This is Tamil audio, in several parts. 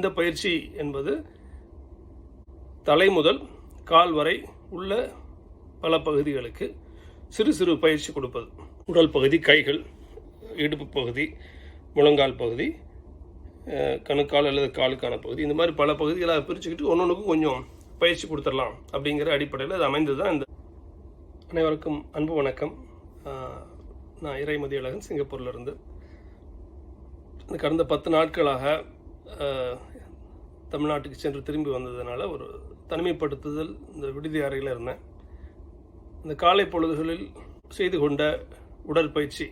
இந்த பயிற்சி என்பது தலை முதல் கால் வரை உள்ள பல பகுதிகளுக்கு சிறு சிறு பயிற்சி கொடுப்பது. உடல் பகுதி கைகள் இடுப்பு பகுதி முழங்கால் பகுதி கணுக்கால் அல்லது காலுக்கான பகுதி. இந்த மாதிரி பல பகுதிகளாக பிரிச்சுக்கிட்டு ஒன்றொன்றுக்கும் கொஞ்சம் பயிற்சி கொடுத்துடலாம் அப்படிங்கிற அடிப்படையில் அது அமைந்தது தான் இந்த. அனைவருக்கும் அன்பு வணக்கம். நான் இறைமதி அழகன் சிங்கப்பூர்லேருந்து இந்த கடந்த பத்து நாட்களாக தமிழ்நாட்டுக்கு சென்று திரும்பி வந்ததுனால ஒரு தனிமைப்படுத்துதல் இந்த விடுதி அறையில் இருந்தேன். இந்த காலை பொழுதுகளில் செய்து கொண்ட உடற்பயிற்சி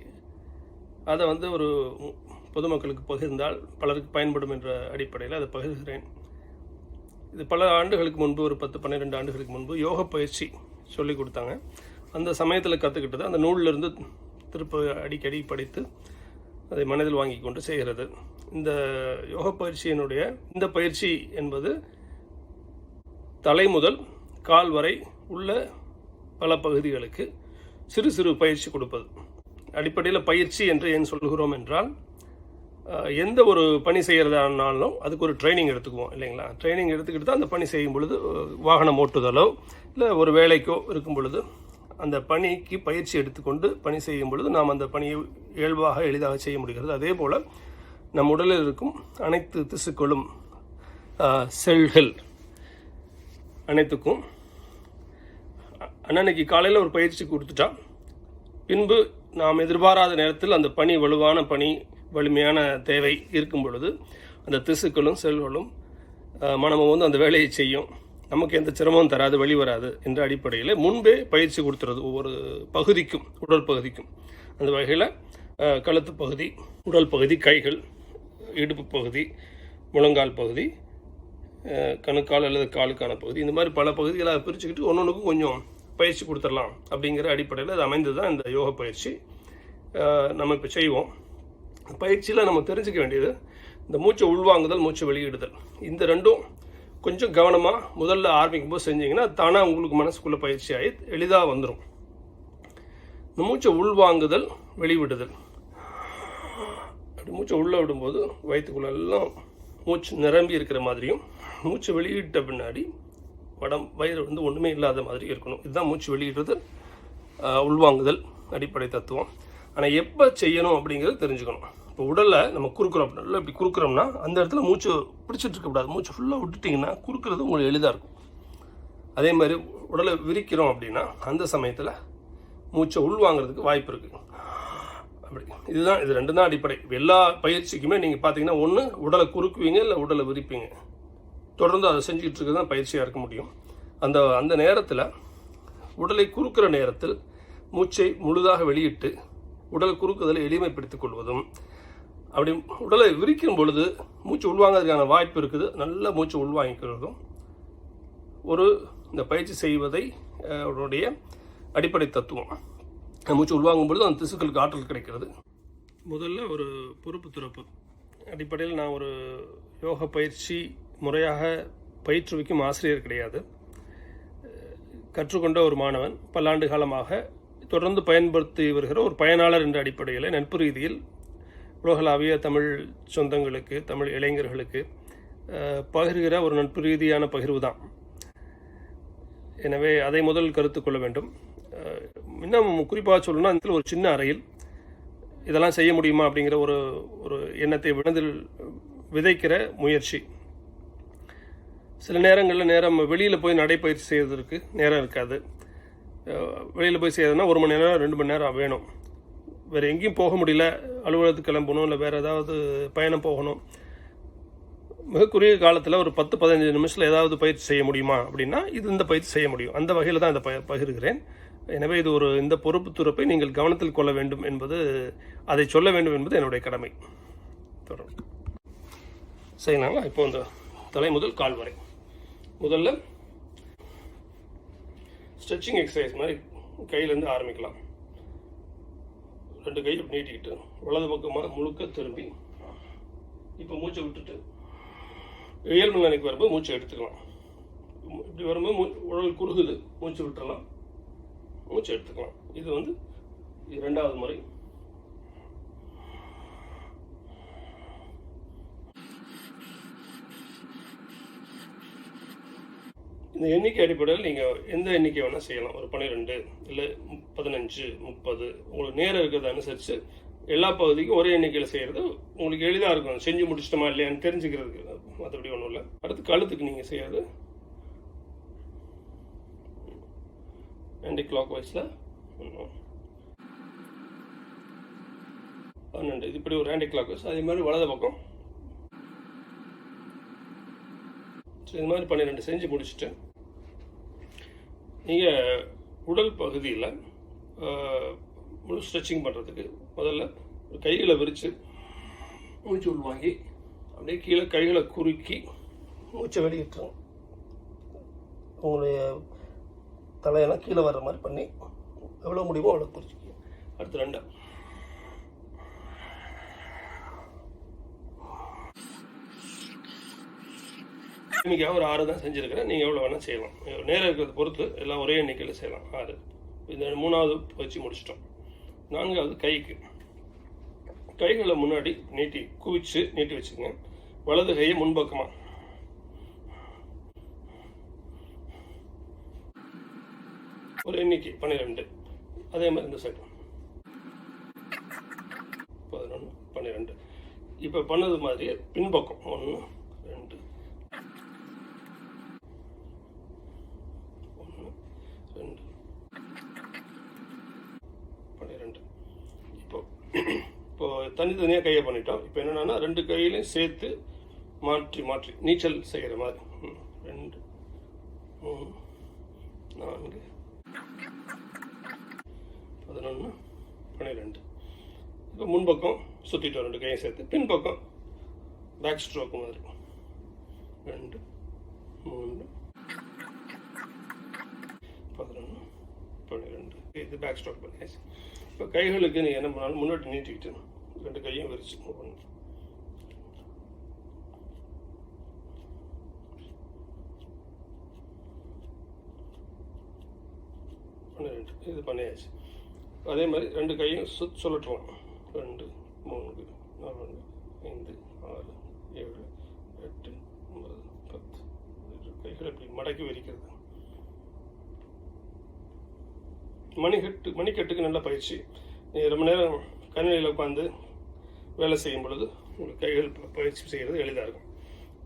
அதை வந்து ஒரு பொதுமக்களுக்கு பகிர்ந்தால் பலருக்கு பயன்படும் என்ற அடிப்படையில் அதை பகிர்கிறேன். இது பல ஆண்டுகளுக்கு முன்பு ஒரு பத்து பன்னிரெண்டு ஆண்டுகளுக்கு முன்பு யோக பயிற்சி சொல்லி கொடுத்தாங்க. அந்த சமயத்தில் கற்றுக்கிட்டது அந்த நூலிலிருந்து திருப்ப அடிக்கடி படித்து அதை மனதில் வாங்கி கொண்டு செய்கிறது. இந்த யோக பயிற்சியினுடைய இந்த பயிற்சி என்பது தலை முதல் கால் வரை உள்ள பல பகுதிகளுக்கு சிறு சிறு பயிற்சி கொடுப்பது. அடிப்படையில் பயிற்சி என்று ஏன் சொல்கிறோம் என்றால் எந்த ஒரு பணி செய்கிறதானாலும் அதுக்கு ஒரு ட்ரைனிங் எடுத்துக்குவோம் இல்லைங்களா? ட்ரைனிங் எடுத்துக்கிட்டு தான் அந்த பணி செய்யும் பொழுது வாகனம் ஓட்டுதலோ இல்லை ஒரு வேலைக்கோ இருக்கும் பொழுது அந்த பணிக்கு பயிற்சி எடுத்துக்கொண்டு பணி செய்யும் பொழுது நாம் அந்த பணியை இயல்பாக எளிதாக செய்ய முடிகிறது. அதே போல் நம் உடலில் இருக்கும் அனைத்து திசுக்களும் செல்கள் அனைத்துக்கும் அன்னன்னைக்கு காலையில் ஒரு பயிற்சி கொடுத்துட்டா. பின்பு நாம் எதிர்பாராத நேரத்தில் அந்த பனி வலுவான பனி வலிமையான தேவை இருக்கும் பொழுது அந்த திசுக்களும் செல்களும் மனமும் வந்து அந்த வேலையை செய்யும். நமக்கு எந்த சிரமமும் தராது வழி வராது என்ற அடிப்படையில் முன்பே பயிற்சி கொடுத்துறது ஒவ்வொரு பகுதிக்கும் உடல் பகுதிக்கும் அந்த வகையில் கழுத்து பகுதி உடல் பகுதி கைகள் இடுப்பு பகுதி முழங்கால் பகுதி கணுக்கால் அல்லது காலுக்கான பகுதி. இந்த மாதிரி பல பகுதிகளாக பிரிச்சுக்கிட்டு ஒன்று கொஞ்சம் பயிற்சி கொடுத்துடலாம் அப்படிங்கிற அடிப்படையில் அது அமைந்தது தான் இந்த யோக பயிற்சி. நம்ம இப்போ செய்வோம். பயிற்சியில் நம்ம தெரிஞ்சுக்க வேண்டியது இந்த மூச்சை உள்வாங்குதல் மூச்சை வெளியிடுதல். இந்த ரெண்டும் கொஞ்சம் கவனமாக முதல்ல ஆரம்பிக்கும் போது செஞ்சீங்கன்னா தானாக உங்களுக்கு மனசுக்குள்ளே பயிற்சி ஆகி எளிதாக வந்துடும் இந்த மூச்சை உள்வாங்குதல் வெளிவிடுதல். அப்படி மூச்சை உள்ளே விடும்போது வயிற்றுக்குள்ளெல்லாம் மூச்சு நிரம்பி இருக்கிற மாதிரியும் மூச்சு வெளியிட்ட பின்னாடி வடம் வயிறு வந்து ஒன்றுமே இல்லாத மாதிரி இருக்கணும். இதுதான் மூச்சு வெளியிடுறது உள்வாங்குதல் அடிப்படை தத்துவம். ஆனால் எப்போ செய்யணும் அப்படிங்கிறது தெரிஞ்சுக்கணும். இப்போ உடலை நம்ம குறுக்குறோம் நல்லா இப்படி குறுக்குறோம்னா அந்த இடத்துல மூச்சு பிடிச்சிட்டு இருக்கக்கூடாது மூச்சு ஃபுல்லாக விட்டுட்டிங்கன்னா குறுக்கிறது உங்களுக்கு எளிதாக இருக்கும். அதே மாதிரி உடலை விரிக்கிறோம் அப்படின்னா அந்த சமயத்தில் மூச்சை உள்வாங்கிறதுக்கு வாய்ப்பு இருக்குது அப்படி இதுதான் இது ரெண்டு தான் அடிப்படை. எல்லா பயிற்சிக்குமே நீங்கள் பார்த்தீங்கன்னா ஒன்று உடலை குறுக்குவீங்க இல்லை உடலை விரிப்பீங்க. தொடர்ந்து அதை செஞ்சுக்கிட்டு இருக்கிறது தான் பயிற்சியாக இருக்க முடியும். அந்த அந்த நேரத்தில் உடலை குறுக்கிற நேரத்தில் மூச்சை முழுதாக வெளியிட்டு உடல் குறுக்குதலை எளிமைப்படுத்திக் கொள்வதும் அப்படி உடலை விரிக்கும் பொழுது மூச்சு உள்வாங்கிறதுக்கான வாய்ப்பு இருக்குது. நல்ல மூச்சு உள்வாங்கிக்கிறதும் ஒரு இந்த பயிற்சி செய்வதை அவருடைய அடிப்படை தத்துவம். மூச்சு உள்வாங்கும் பொழுது அந்த திசுக்களுக்கு ஆற்றல் கிடைக்கிறது. முதல்ல ஒரு பொறுப்பு துறப்பு. அடிப்படையில் நான் ஒரு யோக பயிற்சி முறையாக பயிற்றுவிக்கும் ஆசிரியர் கிடையாது. கற்றுக்கொண்ட ஒரு மாணவன் பல்லாண்டு காலமாக தொடர்ந்து பயன்படுத்தி வருகிற ஒரு பயனாளர் என்ற அடிப்படையில் நட்பு ரீதியில் உலகளாவிய தமிழ் சொந்தங்களுக்கு தமிழ் இளைஞர்களுக்கு பகிர்கிற ஒரு நட்பு ரீதியான பகிர்வு தான் எனவே அதை முதல் கருத்து கொள்ள வேண்டும். இன்னும் குறிப்பாக சொல்லணும்னா இந்த ஒரு சின்ன அறையில் இதெல்லாம் செய்ய முடியுமா அப்படிங்கிற ஒரு ஒரு எண்ணத்தை மனதில் விதைக்கிற முயற்சி. சில நேரங்களில் நேரம் வெளியில் போய் நடைப்பயிற்சி செய்வதற்கு நேரம் இருக்காது. வெளியில் போய் செய்யறதுனா ஒரு மணி நேரம் ரெண்டு மணி நேரம் வேணும். வேறு எங்கேயும் போக முடியல. அலுவலகத்துக்கு கிளம்பணும் இல்லை வேறு ஏதாவது பயணம் போகணும். மிக குறுகிய காலத்தில் ஒரு பத்து பதினஞ்சு நிமிஷத்தில் ஏதாவது பயிற்சி செய்ய முடியுமா அப்படின்னா இது இந்த பயிற்சி செய்ய முடியும். அந்த வகையில் தான் இதை ப பகிர்கிறேன். எனவே இது ஒரு இந்த பொறுப்பு துறப்பை நீங்கள் கவனத்தில் கொள்ள வேண்டும் என்பது அதை சொல்ல வேண்டும் என்பது என்னுடைய கடமை. தொடரும். சரிங்களா இப்போ இந்த தலை முதல் கால் வரை. முதல்ல ஸ்ட்ரெச்சிங் எக்ஸசைஸ் மாதிரி கையிலேருந்து ஆரம்பிக்கலாம். ரெண்டு கை நீட்டிக்கிட்டு வலது பக்கமாக முழுக்க திரும்பி இப்போ மூச்சை விட்டுட்டு இயல்பு நிலைக்கு வரும்போது மூச்சை எடுத்துக்கலாம். இப்படி வரும்போது மூ உடல் குறுகுது மூச்சு விட்டுறலாம். மூச்சு எடுத்துக்கலாம். இது வந்து இரண்டாவது முறை. இந்த எண்ணிக்கை அடிப்படையில் நீங்கள் எந்த எண்ணிக்கை வேணால் செய்யலாம். ஒரு பன்னிரெண்டு இல்லை பதினஞ்சு முப்பது. உங்களுக்கு நேரம் இருக்கிறத அனுசரித்து எல்லா பகுதிக்கும் ஒரே எண்ணிக்கையில் செய்கிறது உங்களுக்கு எளிதாக இருக்கும். செஞ்சு முடிச்சிட்டோமா இல்லையான்னு தெரிஞ்சுக்கிறதுக்கு மற்றபடி ஒன்றும் இல்லை. அடுத்து கழுத்துக்கு நீங்கள் செய்கிறது செய்யறது ஆன்டி கிளாக் வைஸில் பன்னெண்டு. இது இப்படி ஒரு ஆன்டி கிளாக் வைஸ் அதே மாதிரி வலது பக்கம். ஸோ இது மாதிரி பன்னிரெண்டு செஞ்சு முடிச்சுட்டு நீங்கள் உடல் பகுதியில் முழு ஸ்ட்ரெச்சிங் பண்ணுறதுக்கு முதல்ல ஒரு கைகளை விரித்து மூச்சு உள்வாங்கி அப்படியே கீழே கைகளை குறுக்கி மூச்சை வெளியிட்டுரும் உங்களுடைய தலையெல்லாம் கீழே வர்ற மாதிரி பண்ணி எவ்வளோ முடியுமோ அவ்வளோ குறிச்சிக்க அடுத்து ரெண்டு. இன்னைக்கு ஒரு ஆறு தான் செஞ்சுருக்கிறேன் நீங்கள் எவ்வளோ வேணால் செய்யலாம். நேரம் இருக்கிறத பொறுத்து எல்லாம் ஒரே எண்ணிக்கையில் செய்யலாம். ஆறு. இந்த மூணாவது வச்சு முடிச்சிட்டோம். நான்காவது கைக்கு. கைகளை முன்னாடி நீட்டி குவிச்சு நீட்டி வச்சுங்க வலது கையை முன்பக்கமாக ஒரு எண்ணிக்கை பன்னிரெண்டு. அதே மாதிரி இந்த சைடு பதினொன்று பன்னிரெண்டு. இப்போ பண்ணது மாதிரியே பின்பக்கம். ஒன்று ரெண்டு. ஒன்று ரெண்டு. பன்னிரெண்டு. இப்போ இப்போ தனித்தனியாக கையை பண்ணிட்டோம். இப்போ என்னென்னா ரெண்டு கையிலையும் சேர்த்து மாற்றி மாற்றி நீச்சல் செய்கிற மாதிரி. ம், ரெண்டு மூணு நான்கு பதினொன்று பன்னிரெண்டு. இப்போ முன்பக்கம் சுற்றிட்டு ரெண்டு கையும் சேர்த்து. பின்பக்கம் பேக் ஸ்ட்ரோக் மாதிரி. ரெண்டு மூணு பதினொன்று பன்னிரெண்டு. இது பேக் ஸ்ட்ரோக் பண்ணியாச்சு இப்போ கைகளுக்கு நீங்கள் என்ன பண்ணாலும் முன்னாடி நீட்டிக்கிட்டு ரெண்டு கையும் விரிச்சு ஒன்று பன்னிரெண்டு. இது பண்ணியாச்சு. அதே மாதிரி ரெண்டு கையும் சுத் சொல்லட்டலாம் ரெண்டு மூணு நாலு ஐந்து ஆறு ஏழு எட்டு ஒன்பது பத்து. கைகள் இப்படி மடக்கி விரிக்கிறது. மணிக்கட்டு மணிக்கட்டுக்கு நல்ல பயிற்சி. நீங்கள் ரொம்ப நேரம் கணினியில் உட்காந்து வேலை செய்யும் பொழுது உங்களுக்கு கைகள் பயிற்சி செய்கிறது எளிதாக இருக்கும்.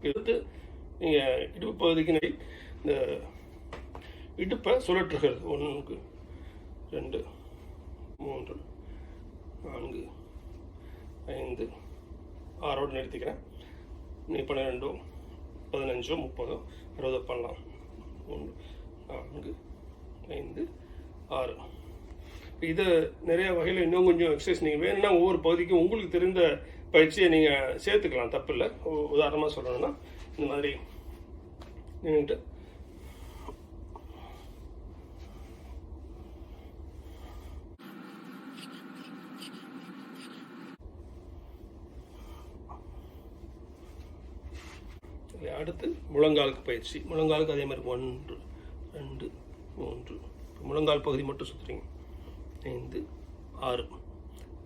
எடுத்து நீங்கள் இடுப்பு பகுதிக்கு இந்த இடுப்பை சுழற்றுகிறது ஒன்றுக்கு ரெண்டு மூன்று நான்கு ஐந்து ஆறோடு நிறுத்திக்கிறேன் நீ பன்னிரெண்டோ பதினஞ்சோ முப்பதோ அறுபதோ பண்ணலாம் ஒன்று நான்கு ஐந்து ஆறு. இதை நிறைய வகையில் இன்னும் கொஞ்சம் எக்ஸசைஸ் நீங்கள் வேணும்னா ஒவ்வொரு பகுதிக்கும் உங்களுக்கு தெரிந்த பயிற்சியை நீங்கள் சேர்த்துக்கலாம் தப்பு இல்லை உதாரணமாக சொல்லணும்னா இந்த மாதிரி நின்றுட்டு இல்லை, அடுத்து முழங்காலுக்கு பயிற்சி. முழங்காலுக்கு அதே மாதிரி ஒன்று ரெண்டு மூன்று. முழங்கால் பகுதி மட்டும் சுற்றுறீங்க ஐந்து ஆறு.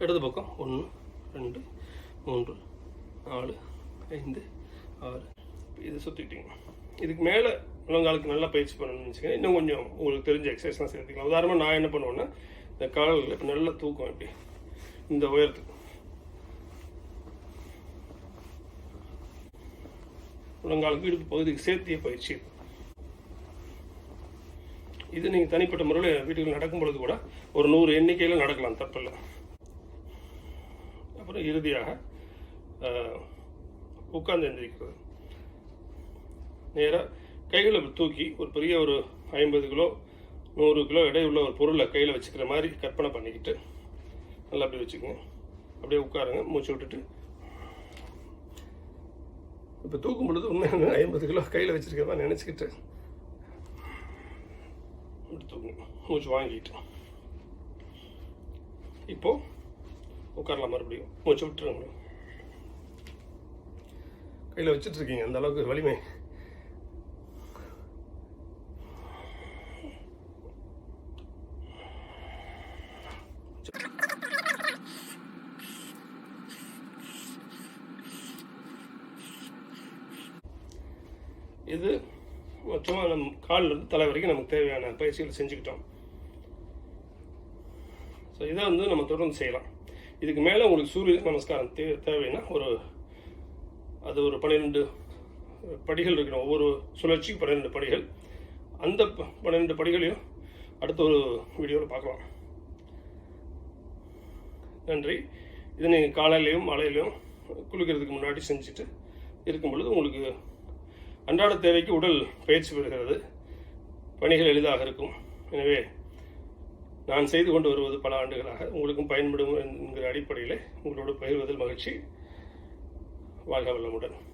இடது பக்கம் ஒன்று ரெண்டு மூன்று நாலு ஐந்து ஆறு. இது சுற்றிட்டீங்க இதுக்கு மேலே முழங்காலுக்கு நல்லா பயிற்சி பண்ணணும்னு வச்சுக்கோங்க இன்னும் கொஞ்சம் உங்களுக்கு தெரிஞ்ச எக்ஸசைஸ்லாம் சேர்த்துக்கலாம். உதாரணமாக நான் என்ன பண்ணுவேன்னா இந்த கால்கள் இப்போ நல்லா தூக்கம் இப்படி இந்த உயரத்துக்கு. முழங்காலுக்கு இடுப்பு பகுதிக்கு சேர்த்திய பயிற்சி. இது. நீங்கள் தனிப்பட்ட முறையில் வீட்டுக்கு நடக்கும் பொழுது கூட ஒரு நூறு எண்ணிக்கையில் நடக்கலாம் தப்பில்லை. அப்புறம் இறுதியாக உட்கார்ந்து எந்திரிக்கிறது. நேராக கைகளை தூக்கி ஒரு பெரிய ஒரு ஐம்பது கிலோ நூறு கிலோ எடை உள்ள ஒரு பொருளை கையில் வச்சுக்கிற மாதிரி கற்பனை பண்ணிக்கிட்டு நல்லா அப்படியே வச்சுக்கோங்க. அப்படியே உட்காருங்க மூச்சு விட்டுட்டு இப்போ தூக்கும் பொழுது உண்மையான ஐம்பது கிலோ கையில் வச்சுருக்கேன் மாதிரி நினச்சிக்கிட்டு இப்படி மூச்சு வாங்கிட்டு. இப்போது உட்காரலாம் மறுபடியும். மூச்சு விட்டுருங்க. கையில் வச்சுட்ருக்கீங்க அந்த அளவுக்கு வலிமை இது மொத்தமாக தலை வரைக்கும் நமக்கு தேவையான பயிற்சிகள் செஞ்சுக்கிட்டோம். ஸோ இதை வந்து நம்ம தொடர்ந்து செய்யலாம். இதுக்கு மேலே உங்களுக்கு சூரிய நமஸ்காரம் தே தேவைன்னா ஒரு அது ஒரு பன்னிரெண்டு படிகள் இருக்கணும் ஒவ்வொரு சுழற்சிக்கு பன்னிரெண்டு படிகள். அந்த ப- பன்னிரெண்டு படிகளையும் அடுத்த ஒரு வீடியோவில் பார்க்கலாம். நன்றி. இதை நீங்கள் காலையிலையும் மாலையிலையும் குளிக்கிறதுக்கு முன்னாடி செஞ்சுட்டு இருக்கும் பொழுது உங்களுக்கு அன்றாட தேவைக்கு உடல் பயிற்சி பெறுகிறது. பணிகள் எளிதாக இருக்கும். எனவே நான் செய்து கொண்டு வருவது பல ஆண்டுகளாக உங்களுக்கும் பயன்படும் என்கிற அடிப்படையில் உங்களோடு பகிர்வதில் மகிழ்ச்சி. வாழ்க வளமுடன்.